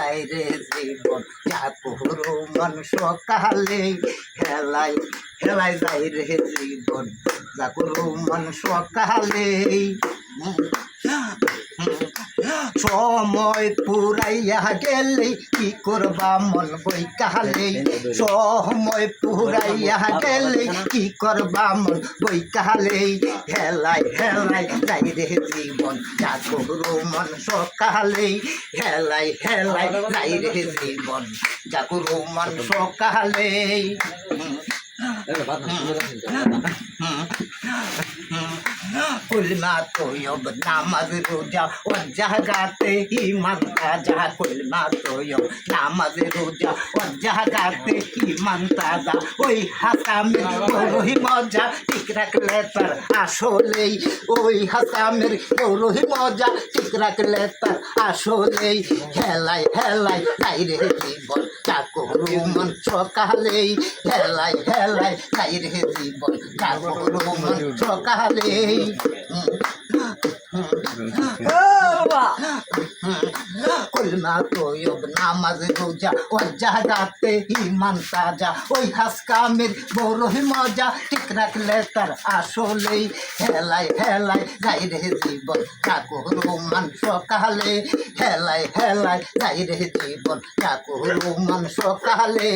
যায় রে জীবন মন সকালে হেলাই হেলাই যায় রে জীবন যা মন সকালে। সময় পুরাইয়া গেলে কি করবা মন বই কালে সময় পুরাইয়া গেলে কি করবা মন বই কালে হেলাই হেলাই যাই রে জীবন করো মন সকালে। হেলাই হেলাই যাই রে জীবন করো মন সকালে। কুলমা তোয়ব নামাজ রোজা ও জাগাতে ইমান তাজা কুলমা তোয়ব নামাজ রোজা ও জাগাতে ইমান তাজা ওই হাসামের ওই মজা ঠিক রাখলে তার আসলেই ওই হাসামের ওই মজা। ঠিক রাখলে তার আসলেই হেলাই হেলাই তাই রে জীবন চাকরু মন সকালেই। হেলাই হেলাই তাই রে জীবন চাকরু মন সকালেই। কলমা তোয়ব নামাজ রোজা ও জাগাতে ইমান তাজা। ওই হাসকামের বড় মজা, ঠিক রাখলে তার আসলেই হেলাই হেলাই, যাই রে জীবন ঠাকুর মান সকালে। হেলাই হেলাই, যাই রে জীবন ঠাকুর মান সকালে।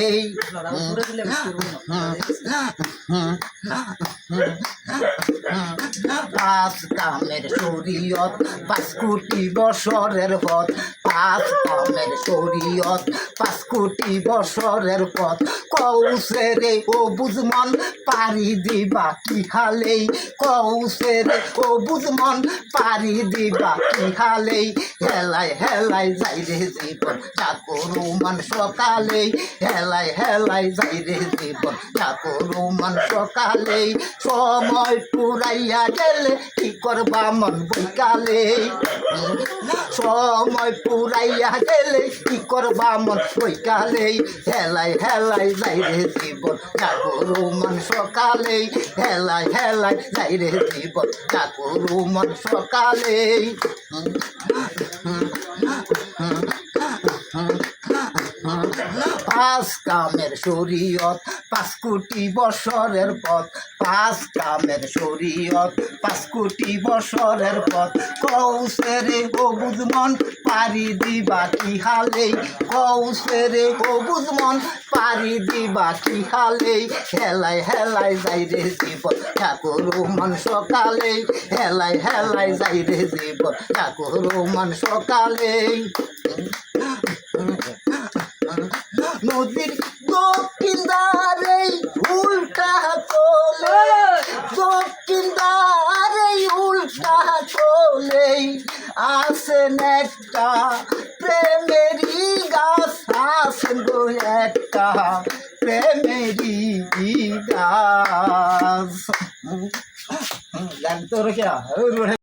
পাঁচ কামের শরীয়ত পাঁচ কোটি বছরের পথ পাঁচ কামের শরীয়ত পাঁচ কোটি বছরের পথ। কৌশে রে ও বুঝমন পারি দিবা কি হালেই? কৌশে রে ও বুঝমন পারি দিবা কি হালেই? হেলাই হেলাই যাই রে জীবন চাকরু মান সকালেই। হেলাই হেলাই যাই রে জীবন চাকরু মান সকালেই। সময় পুরাইয়া গেলে কি করবা মন বৈকালে সময় পুরাইয়া গেলে কি করবা? মন বৈকালে হেলাই হেলাই যাই রে জীবন। চাকরু মন সকালে হেলাই হেলাই যাই রে জীবন। চাকরু মন সকালে পাঁচ কামের শরীয়ত, পাঁচ কোটি বছরের পথ। পাঁচ কামের শরীয়ত, পাঁচ কোটি বছরের পথ। কৌশরে ও বুঝমন পারি দিবা কি হালেই। কৌশরে ও বুঝমন পারি দিবা কি হালেই। হেলাই হেলাই যাই রে জীবন, ঠাকুর মন সকালে হেলাই হেলাই যাই রে জীবন, ঠাকুর মন সকালে নদীর দক্ষিণ দ্বারে উল্টা চলে। দক্ষিণ দ্বারে উল্টা চলে। আসেন একটা প্রেমেরই গাছ আসেন গো একটা প্রেমেরই গাছ। গান তো রেখে